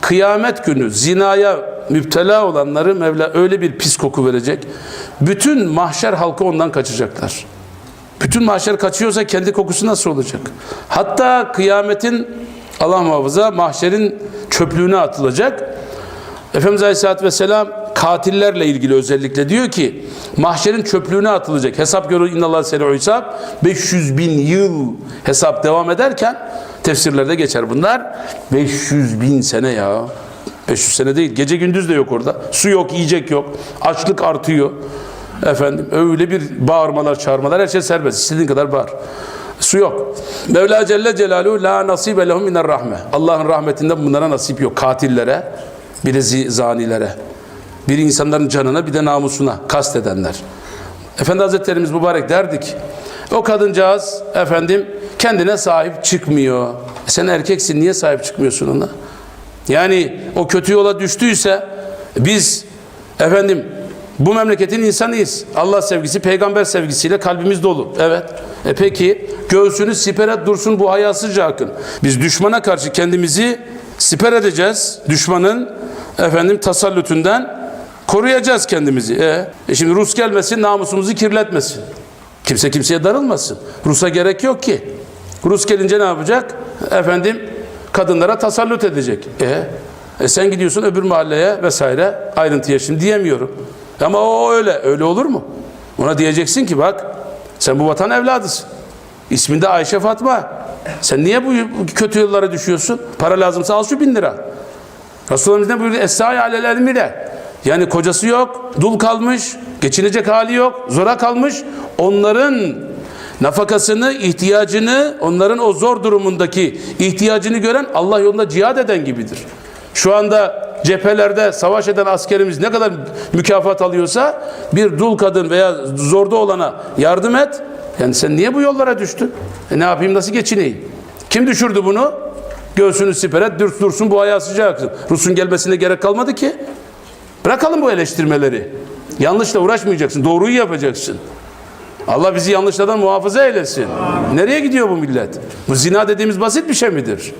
kıyamet günü zinaya müptela olanları Mevla öyle bir pis koku verecek. Bütün mahşer halkı ondan kaçacaklar. Bütün mahşer kaçıyorsa kendi kokusu nasıl olacak? Hatta kıyametin Allah muhafaza mahşerin çöplüğüne atılacak. Efendimiz Aleyhisselatü Vesselam katillerle ilgili özellikle diyor ki mahşerin çöplüğüne atılacak. Hesap görür innallah seri hesap 500 bin yıl hesap devam ederken tefsirlerde geçer bunlar. 500 bin sene ya. 500 sene değil. Gece gündüz de yok orada. Su yok, yiyecek yok. Açlık artıyor. Efendim öyle bir bağırmalar, çağırmalar her şey serbest. İstediğin kadar bağır. Su yok. Mevla Celle Celaluhu la nasibe lehum miner rahme. Allah'ın rahmetinden bunlara nasip yok. Katillere, bir de zanilere. Bir insanların canına bir de namusuna kastedenler. Efendi Hazretlerimiz mübarek derdik. O kadıncağız efendim kendine sahip çıkmıyor. E sen erkeksin niye sahip çıkmıyorsun ona? Yani o kötü yola düştüyse biz efendim bu memleketin insanıyız. Allah sevgisi, peygamber sevgisiyle kalbimiz dolu. Evet. E peki göğsünü siper dursun bu hayasızca akın. Biz düşmana karşı kendimizi siper edeceğiz. Düşmanın efendim tasallütünden koruyacağız kendimizi. E, e şimdi Rus gelmesin namusumuzu kirletmesin. Kimse kimseye darılmasın. Rus'a gerek yok ki. Rus gelince ne yapacak? Efendim kadınlara tasallut edecek. E, e sen gidiyorsun öbür mahalleye vesaire ayrıntıya şimdi diyemiyorum. Ama o öyle. Öyle olur mu? Ona diyeceksin ki bak sen bu vatan evladısın. İsminde Ayşe Fatma. Sen niye bu kötü yollara düşüyorsun? Para lazımsa al şu bin lira. Resulullah ne buyurdu? Es-sâi alel elmire. Yani kocası yok, dul kalmış, geçinecek hali yok, zora kalmış. Onların nafakasını, ihtiyacını, onların o zor durumundaki ihtiyacını gören Allah yolunda cihad eden gibidir. Şu anda cephelerde savaş eden askerimiz ne kadar mükafat alıyorsa bir dul kadın veya zorda olana yardım et. Yani sen niye bu yollara düştün? E ne yapayım nasıl geçineyim? Kim düşürdü bunu? Göğsünü siper et, dursun bu ayağı sıcak aksın. Rus'un gelmesine gerek kalmadı ki. Bırakalım bu eleştirmeleri. Yanlışla uğraşmayacaksın, doğruyu yapacaksın. Allah bizi yanlışlardan muhafaza eylesin. Nereye gidiyor bu millet? Bu zina dediğimiz basit bir şey midir?